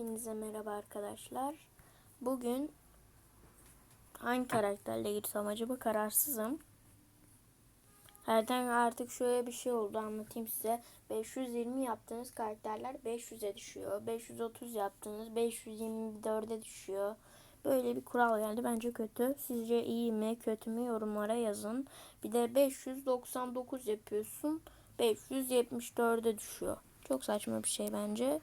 Hepinize merhaba arkadaşlar. Bugün hangi karakterle girsem acaba kararsızım. Herden artık şöyle bir şey oldu anlatayım size. 520 yaptığınız karakterler 500'e düşüyor. 530 yaptığınız 524'e düşüyor. Böyle bir kural geldi. Bence kötü. Sizce iyi mi kötü mü yorumlara yazın. Bir de 599 yapıyorsun. 574'e düşüyor. Çok saçma bir şey bence.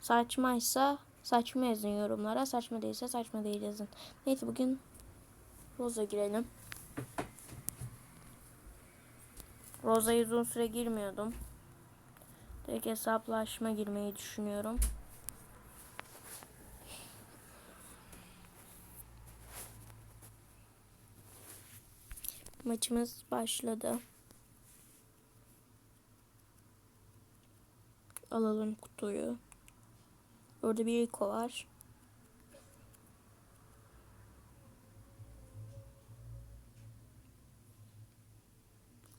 Saçmaysa saçma yazın yorumlara. Saçma değilse saçma değil yazın. Neyse bugün Roza girelim. Roza'ya uzun süre girmiyordum. Tek hesaplaşma girmeyi düşünüyorum. Maçımız başladı. Alalım kutuyu. Orada bir Rico var.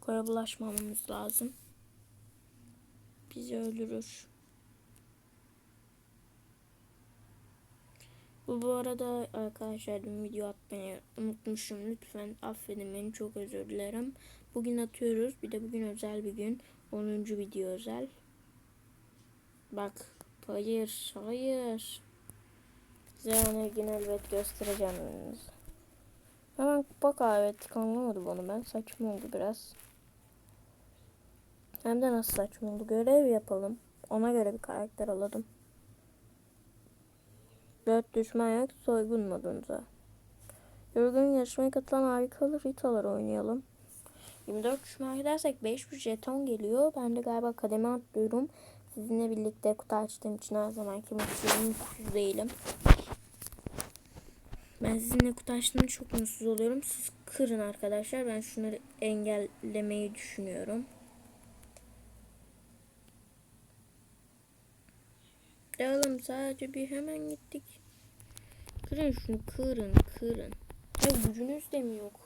Koya bulaşmamamız lazım. Bizi öldürür. Bu bu arada arkadaşlar dün video atmayı unutmuşum. Lütfen affedin beni çok özür dilerim. Bugün atıyoruz. Bir de bugün özel bir gün. 10. video özel. Bak. Hayır. Hayır. Size onu yine elbet göstereceğim. Hemen kupa kaybettik. Anlamadım onu ben. Saçma oldu biraz. Hem de nasıl saçma oldu. Görev yapalım. Ona göre bir karakter alalım. Dört düşman yok. Soygun modunda. Yorgun yarışmaya katılan harikalı Ritalar oynayalım. 24 düşman gidersek 500 jeton geliyor. Ben de galiba kademe atlıyorum. Sizinle birlikte kutu açtığım için her zamanki mutluyum. Mutsuz değilim. Ben sizinle kutu açtığımda çok mutsuz oluyorum. Siz kırın arkadaşlar. Ben şunları engellemeyi düşünüyorum. Ya oğlum sadece bir hemen gittik. Kırın şunu kırın kırın. Ya gücünüz de mi yok?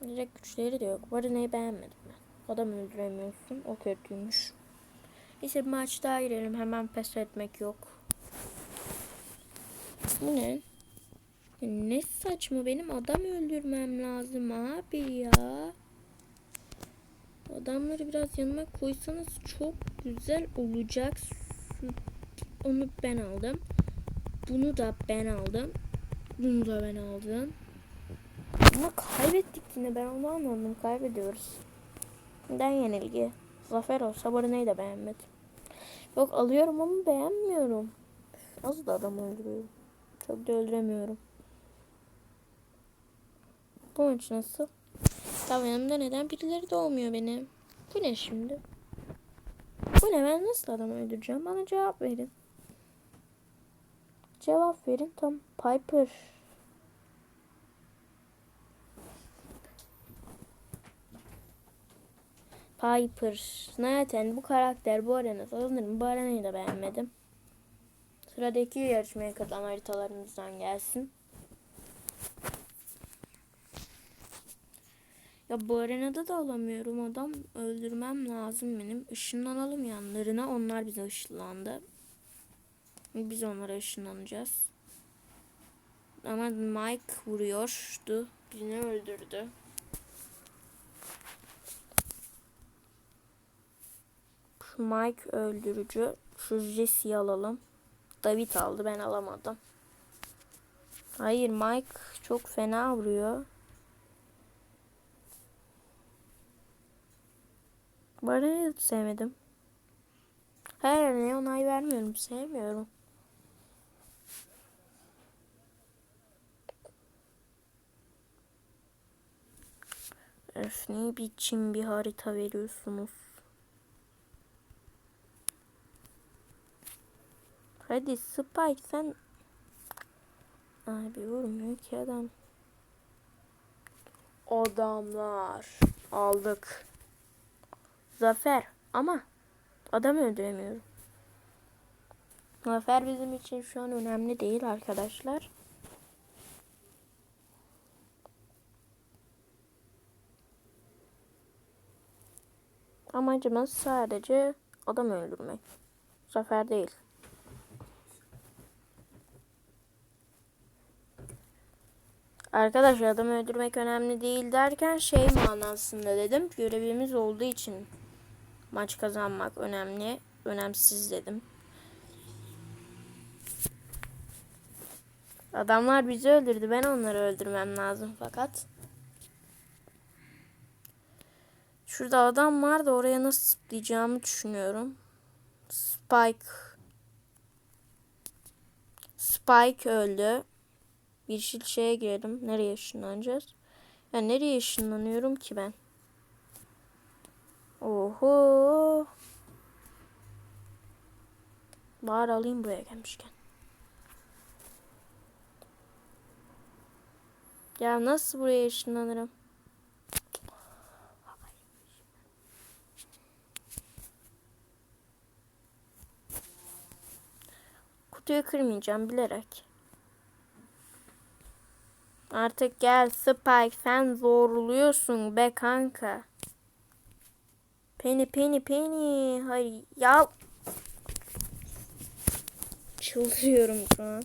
Direkt güçleri de yok. Varina'yı beğenmedim ben. Adam öldüremiyorsun. O kötüymüş. Neyse bir maç daha girelim. Hemen pes etmek yok. Bu ne? Ne saçma benim adam öldürmem lazım abi ya. Adamları biraz yanıma koysanız çok güzel olacak. Onu ben aldım. Bunu da ben aldım. Bunu da ben aldım. Ama kaybettik yine ben onu anladım. Kaybediyoruz. Neden yenilgi? Zafer olsa Barina'yı da beğenmedim. Yok alıyorum ama beğenmiyorum. Nasıl da adam öldürüyorum. Çok da öldüremiyorum. Bu maç nasıl? Tamam yanımda neden birileri doğmuyor benim? Bu ne şimdi? Bu ne ben nasıl adam öldüreceğim? Bana cevap verin. Cevap verin tam Piper. Piper. Zaten bu karakter bu arena sanırım bu arenayı da beğenmedim. Sıradaki yarışmaya katılan haritalarımızdan gelsin. Ya bu arenada da alamıyorum adam. Öldürmem lazım benim. Işınlanalım yanlarına. Onlar bize ışınlandı. Biz onlara ışınlanacağız. Ama Mike vuruyordu. Birini öldürdü. Mike öldürücü. Şu Jesse'yi alalım. David aldı. Ben alamadım. Hayır Mike çok fena vuruyor. Barını sevmedim. Her ne onay vermiyorum. Sevmiyorum. Öf ne biçim bir harita veriyorsunuz. Hadi Spike sen Abi vurmuyor ki adam. Adamlar aldık. Zafer ama adam öldüremiyorum. Zafer bizim için şu an önemli değil arkadaşlar. Amacımız sadece adam öldürmek. sefer değil. Arkadaşlar adamı öldürmek önemli değil derken şey manasında dedim. Görevimiz olduğu için maç kazanmak önemli. Önemsiz dedim. Adamlar bizi öldürdü. Ben onları öldürmem lazım fakat. Şurada adam var da oraya nasıl zıplayacağımı düşünüyorum. Spike. Spike öldü. Yeşil şeye girelim. Nereye ışınlanacağız? Ya nereye ışınlanıyorum ki ben? Oho. Bari alayım buraya gelmişken. Ya nasıl buraya ışınlanırım? Kutuyu kırmayacağım bilerek. Artık gel Spike sen zorluyorsun be kanka. Penny penny penny. Hayır ya. Çıldırıyorum şu an.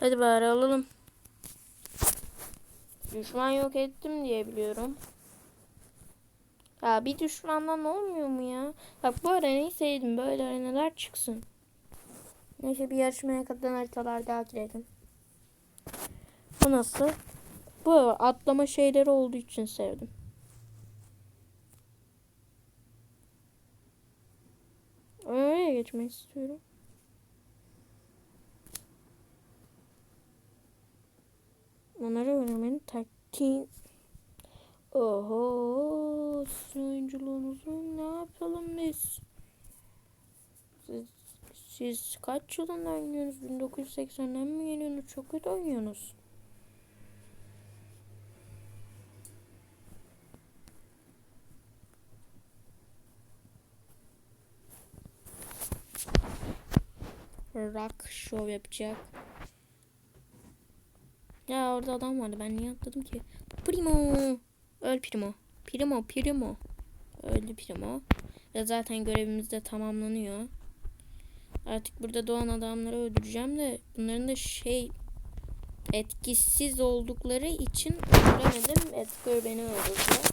Hadi bari alalım. Düşman yok ettim diye biliyorum. Ya bir düşmandan olmuyor mu ya? Bak bu arenayı sevdim. Böyle arenalar çıksın. Neyse bir yarışmaya katılan haritalar daha girelim. Bu nasıl? Bu atlama şeyleri olduğu için sevdim. Oraya geçmek istiyorum. Onları öğrenmenin taktiği. Oho, sizin oyunculuğunuzu ne yapalım biz? Siz, siz kaç yılında oynuyorsunuz? 1980'den mi geliyorsunuz? Çok kötü oynuyorsunuz. Rock show yapacak. Ya orada adam vardı. Ben niye atladım ki? Primo. Öl Primo. Primo, Primo. Öldü Primo. Ya zaten görevimiz de tamamlanıyor. Artık burada doğan adamları öldüreceğim de bunların da şey etkisiz oldukları için öldüremedim. Edgar beni öldürdü.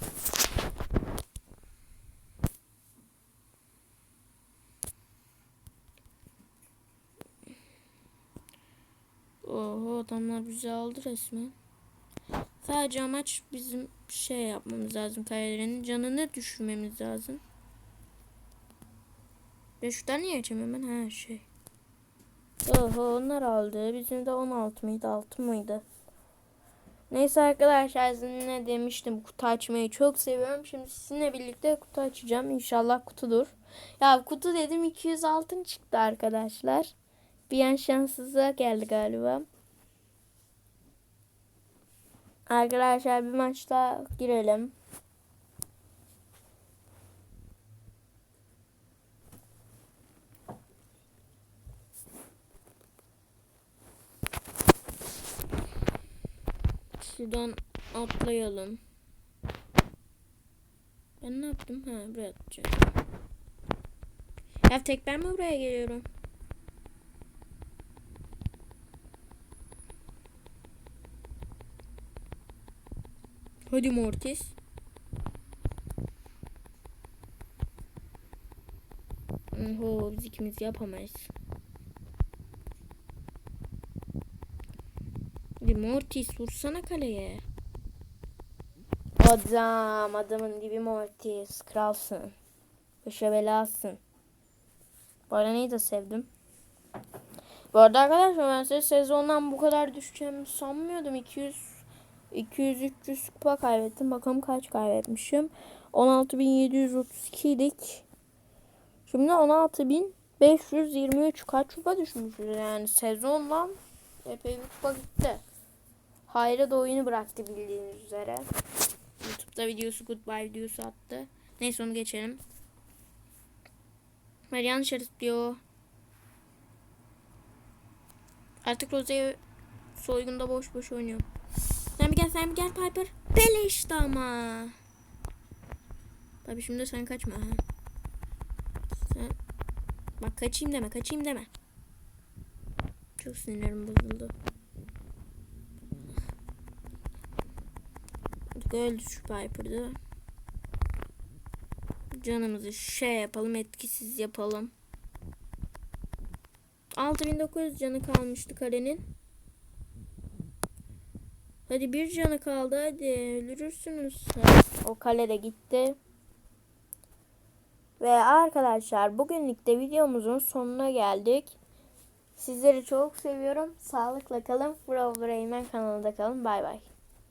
Oho adamlar bizi aldı resmen. Sadece amaç bizim şey yapmamız lazım. Kayelerin canını düşürmemiz lazım. Ben şuradan niye geçemiyorum ben? Ha şey. Oho onlar aldı. Bizim de 16 mıydı 6 mıydı? Neyse arkadaşlar sizinle demiştim kutu açmayı çok seviyorum. Şimdi sizinle birlikte kutu açacağım. İnşallah kutudur. Ya kutu dedim 200 altın çıktı arkadaşlar. Bir an şanssızlığa geldi galiba. Arkadaşlar bir maçta girelim. Şuradan atlayalım. Ben ne yaptım? Ha buraya atlayacağım. Ya tek ben mi buraya geliyorum? Hadi Mortis. Oho biz ikimiz yapamayız. Mortis vursana kaleye. Adam adamın dibi Mortis. Kralsın. Başa belasın. Bu arenayı da sevdim. Bu arada arkadaşlar ben size sezondan bu kadar düşeceğimi sanmıyordum. 200 200-300 kupa kaybettim. Bakalım kaç kaybetmişim. 16.732 idik. Şimdi 16.523 kaç kupa düşmüşüz yani sezondan epey bir kupa gitti. Hayra da oyunu bıraktı bildiğiniz üzere. Youtube'da videosu goodbye videosu attı. Neyse onu geçelim. Ben yanlış diyor. Artık Rose'ye soygunda boş boş oynuyorum. Sen bir gel sen bir gel Piper. Beleşti ama. Tabii şimdi sen kaçma. Ha. Sen bak kaçayım deme, kaçayım deme. Çok sinirlerim bozuldu. Öldü şu Piper'da. Canımızı şey yapalım, etkisiz yapalım. 6900 canı kalmıştı kalenin. Hadi bir canı kaldı hadi öldürürsünüz. O kale de gitti. Ve arkadaşlar bugünlük de videomuzun sonuna geldik. Sizleri çok seviyorum. Sağlıkla kalın. Brawl Rayman kanalında kalın. Bay bay.